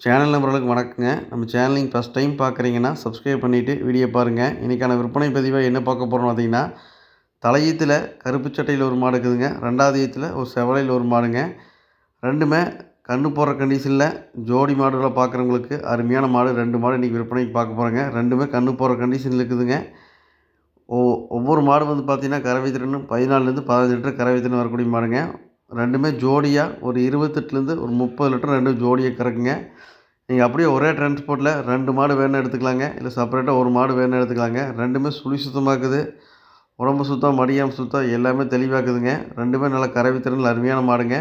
Channel நம்பர்களுக்கு வணக்கங்க. நம்ம சேனலிங் ஃபஸ்ட் டைம் பார்க்குறீங்கன்னா சப்ஸ்கிரைப் பண்ணிவிட்டு வீடியோ பாருங்கள் இன்றைக்கான விற்பனை பதிவாக என்ன பார்க்க போகிறோம் பார்த்தீங்கன்னா தலையீத்தில் கருப்பு சட்டையில் ஒரு மாடு இருக்குதுங்க. ரெண்டாவது ஈத்தில் ஒரு செவலையில் ஒரு மாடுங்க. ரெண்டுமே கண்ணு போடுற கண்டிஷனில் ஜோடி மாடுகளை பார்க்குறவங்களுக்கு அருமையான மாடு. ரெண்டு மாடு இன்றைக்கி விற்பனைக்கு பார்க்க போகிறோங்க ரெண்டுமே கண்ணு போடுற கண்டிஷனில் இருக்குதுங்க. ஒ ஒவ்வொரு மாடு வந்து பார்த்திங்கன்னா கறவை திறன் பதினாலுலேருந்து பதினஞ்சு லிட்டர் கறவை திறன் வரக்கூடிய மாடுங்க. ரெண்டுமே ஜோடியாக ஒரு இருபத்தெட்டுலேருந்து ஒரு முப்பது லிட்டர் ரெண்டும் ஜோடியாக கறக்குங்க. நீங்கள் அப்படியே ஒரே டிரான்ஸ்போர்ட்டில் ரெண்டு மாடு வேணும் எடுத்துக்கலாங்க. இல்லை செப்பரேட்டாக ஒரு மாடு வேணும் எடுத்துக்கலாங்க. ரெண்டுமே சுழி சுத்தமாக இருக்குது உடம்பு சுத்தம் மடியாம் சுத்தம் எல்லாமே தெளிவாக்குதுங்க. ரெண்டுமே நல்லா கறவை திறனில் அருமையான மாடுங்க.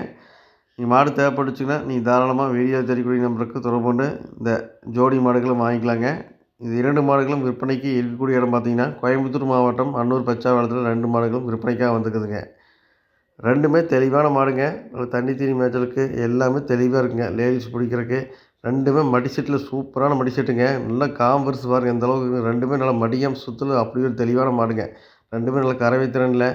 நீங்கள் மாடு தேவைப்பட்டுச்சுன்னா நீங்கள் தாராளமாக வீடியோ தெரியக்கூடிய நம்பருக்கு தொடர்பு கொண்டு இந்த ஜோடி மாடுகளும் வாங்கிக்கலாங்க. இது இரண்டு மாடுகளும் விற்பனைக்கு இருக்கக்கூடிய இடம் பார்த்தீங்கன்னா கோயம்புத்தூர் மாவட்டம் அன்னூர் பச்சாவளத்தில் ரெண்டு மாடுகளும் விற்பனைக்காக வந்துக்குதுங்க ரெண்டுமே தெளிவான மாடுங்க. நல்லா தண்ணி தீனி மேய்ச்சலுக்கு எல்லாமே தெளிவாக இருக்குங்க. லேடிஸ் பிடிக்கிறதுக்கு ரெண்டுமே மடிசெட்டில் சூப்பரான மடிசெட்டுங்க நல்லா காம்பர்ஸ் பாருங்கள் எந்த அளவுக்கு ரெண்டுமே நல்லா மடியம் சுற்றுல அப்படி ஒரு தெளிவான மாடுங்க. ரெண்டுமே நல்லா கறவை திறனில்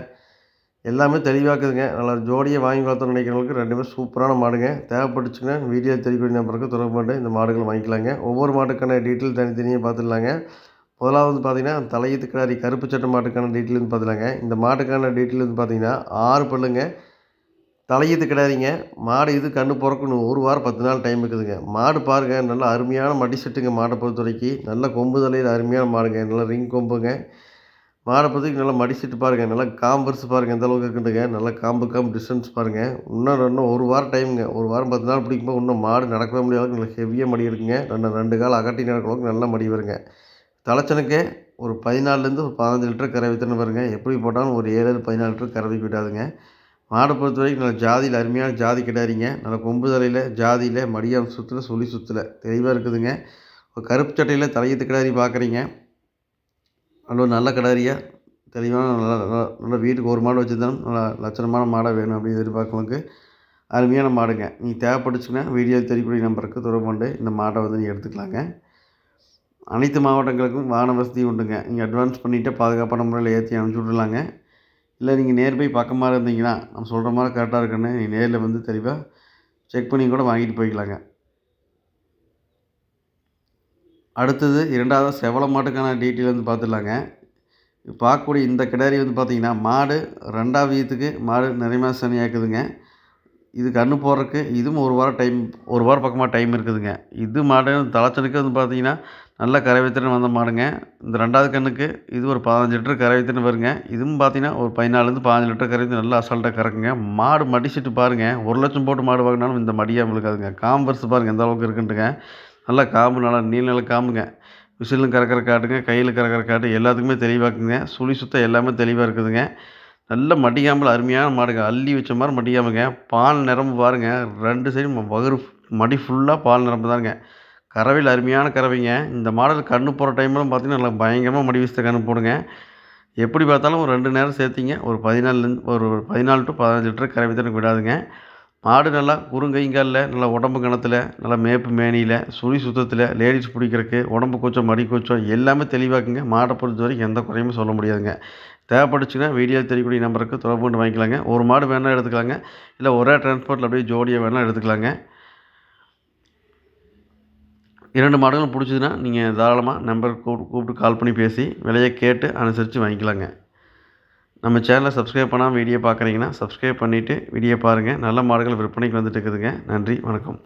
எல்லாமே தெளிவாக்குதுங்க. நல்லா ஜோடியை வாங்கி வளர்த்தோம்னு நினைக்கிறவங்களுக்கு ரெண்டுமே சூப்பரான மாடுங்க. தேவைப்பட்டுச்சுன்னா வீடியோ தெரியக்கூடிய நம்பருக்கு தொடர்பு பண்ணிட்டு இந்த மாடுகள் வாங்கிக்கலாங்க. ஒவ்வொரு மாட்டுக்கான டீட்டெயில் தனித்தனியாக பார்த்துடலாங்க. முதலாவது பார்த்தீங்கன்னா தலையீத்து கிடாரி கருப்பு சட்டை மாட்டுக்கான டீட்டெயில் வந்து பார்த்துலாங்க இந்த மாட்டுக்கான டீட்டெயில் வந்து பார்த்தீங்கன்னா ஆறு பல்லுங்க. தலையீத்து கிடாரிங்க மாடு இது கண்ணு பிறக்கணும் ஒரு வாரம் பத்து நாள் டைம் இருக்குதுங்க. மாடு பாருங்க நல்லா அருமையான மடி செட்டுங்க மாடை பொறுத்த வரைக்கும் நல்ல கொம்பு தலையில் அருமையான மாடுங்க. நல்லா ரிங் கொம்புங்க. மாடை பற்றி நல்லா மடி செட்டு பாருங்கள் நல்லா காம்பர்ஸ் பாருங்கள் எந்த அளவுக்கு இருக்குதுங்க. நல்லா காம்பு காம்பு டிஸ்டன்ஸ் பாருங்கள் இன்னும் இன்னும் ஒரு வாரம் டைமுங்க ஒரு வாரம் பத்து நாள் பிடிக்கும்போது இன்னும் மாடு நடக்கவே முடியாத நல்லா ஹெவியாக மடி இருக்குங்க. ரெண்டு ரெண்டு கால் அகட்டி நடக்கிற அளவுக்கு நல்லா மடி வருங்க. தலைச்சனுக்கே ஒரு பதினாலுலேருந்து ஒரு பதினஞ்சு லிட்டர் கறவை திறன் வருங்க எப்படி போட்டாலும் ஒரு ஏழு பதினாலு லிட்டர் கறவை விடாதுங்க. மாடை பொறுத்த வரைக்கும் நல்ல ஜாதியில் அருமையான ஜாதி கிடாரிங்க நல்ல கொம்பு தலையில் ஜாதியில் மடியாம் சுற்றுல சுழி சுற்றுல தெளிவாக இருக்குதுங்க. ஒரு கருப்பு சட்டையில் தலையத்து கிடாரி பார்க்குறீங்க நல்ல நல்ல கிடாரியாக தெளிவான நல்லா நல்லா நல்லா வீட்டுக்கு ஒரு மாடு வச்சுருந்தாலும் நல்லா லட்சணமான மாடாக வேணும் அப்படின்னு எதிர்பார்க்கவங்களுக்கு அருமையான மாடுங்க. நீங்கள் தேவைப்பட்டுச்சுன்னா வீடியோ தெரியக்கூடிய நம்பருக்கு தொடர்பு கொண்டு இந்த மாடை வந்து நீங்கள் எடுத்துக்கலாங்க. அனைத்து மாவட்டங்களுக்கும் வாகன வசதி உண்டுங்க. நீங்கள் அட்வான்ஸ் பண்ணிவிட்டு பாதுகாப்பான முறையில் ஏற்றி அனுப்பிச்சி விட்றலாங்க இல்லை நீங்கள் நேர் போய் பக்கமாக இருந்தீங்கன்னா நம்ம சொல்கிற மாதிரி கரெக்டாக இருக்குன்னு நீங்கள் நேரில் வந்து தெளிவாக செக் பண்ணி கூட வாங்கிட்டு போய்க்கலாங்க. அடுத்தது இரண்டாவது செவல மாட்டுக்கான டீட்டெயில் வந்து பார்த்துடலாங்க பார்க்கக்கூடிய இந்த கிடாரி வந்து பார்த்திங்கன்னா மாடு ரெண்டாவது வீதத்துக்கு மாடு நிறைய மாதம் இது கன்று போடுறதுக்கு இதுவும் ஒரு வாரம் டைம் ஒரு வாரம் பக்கமாக டைம் இருக்குதுங்க. இது மாடு தலைச்சனுக்கு வந்து பார்த்திங்கன்னா நல்ல கறவைத்திறன் வந்த மாடுங்க. இந்த ரெண்டாவது கண்ணுக்கு இது ஒரு பதினஞ்சு லிட்டர் கறவைத்திறன் வருங்க. இதுவும் பார்த்தீங்கன்னா ஒரு பதினாலுலேருந்து பதினஞ்சு லிட்டர் கறவை நல்லா அசால்ட்டாக கறக்குங்க. மாடு மடிச்சிட்டு பாருங்கள் ஒரு லட்சம் போட்டு மாடு வாங்கினாலும் இந்த மடியாக இருக்காதுங்க காம்பர்ஸ் பாருங்கள் எந்த அளவுக்கு இருக்குன்ட்டுங்க நல்லா காம்பு நல்லா நீள் நில காம்புங்க. விசிலும் கறக்கிற காட்டுங்க கையில் கறக்கிற காட்டு எல்லாத்துக்குமே தெளிவாக்குங்க சுழி சுத்தம் எல்லாமே தெளிவாக இருக்குதுங்க. நல்ல மடியாமல் அருமையான மாடுங்க. அள்ளி வச்ச மாதிரி மடியாமங்க. பால் நிரம்பு பாருங்கள் ரெண்டு சைடும் வகுறு மடி ஃபுல்லாக பால் நிரம்பு தானுங்க. கறவையில் அருமையான கறவைங்க. இந்த மாடல் கன்று போகிற டைம்லாம் பார்த்திங்கன்னா நல்லா பயங்கரமாக மடி வீசத்த கண்ணு போடுங்க. எப்படி பார்த்தாலும் ஒரு ரெண்டு நேரம் சேர்த்திங்க. ஒரு பதினாலுலேருந்து ஒரு பதினாலு டு பதினஞ்சு லிட்டர் கறவை தண்ணி விடாதுங்க. மாடு நல்லா குறுங்கைங்காலில் நல்லா உடம்பு கணத்தில் நல்லா மேப்பு மேனியில் சுழி சுத்தத்தில் லேடிஸ் பிடிக்கிறதுக்கு உடம்பு கூச்சம் மடி கூச்சம் எல்லாமே தெளிவாக்குங்க. மாடை பொறுத்த வரைக்கும் எந்த குறையுமே சொல்ல முடியாதுங்க. தேவைப்பட்டுச்சுன்னா வீடியோ தெரியக்கூடிய நம்பருக்கு தொடர்பு கொண்டு வாங்கிக்கலாங்க. ஒரு மாடு வேணால் எடுத்துக்கலாங்க. இல்லை ஒரே டிரான்ஸ்போர்ட்டில் அப்படியே ஜோடியாக வேணால் எடுத்துக்கலாங்க. இரண்டு மாடுகளும் பிடிச்சதுன்னா நீங்கள் தாராளமாக நம்பர் கூப்பிட்டு கால் பண்ணி பேசி விலையை கேட்டு அனுசரித்து வாங்கிக்கலாங்க. நம்ம சேனலை சப்ஸ்கிரைப் பண்ணாமல் வீடியோ பார்க்குறீங்கன்னா சப்ஸ்கிரைப் பண்ணிவிட்டு வீடியோ பாருங்கள் நல்ல மாடுகள் விற்பனைக்கு வந்துட்டு இருக்குதுங்க. நன்றி வணக்கம்.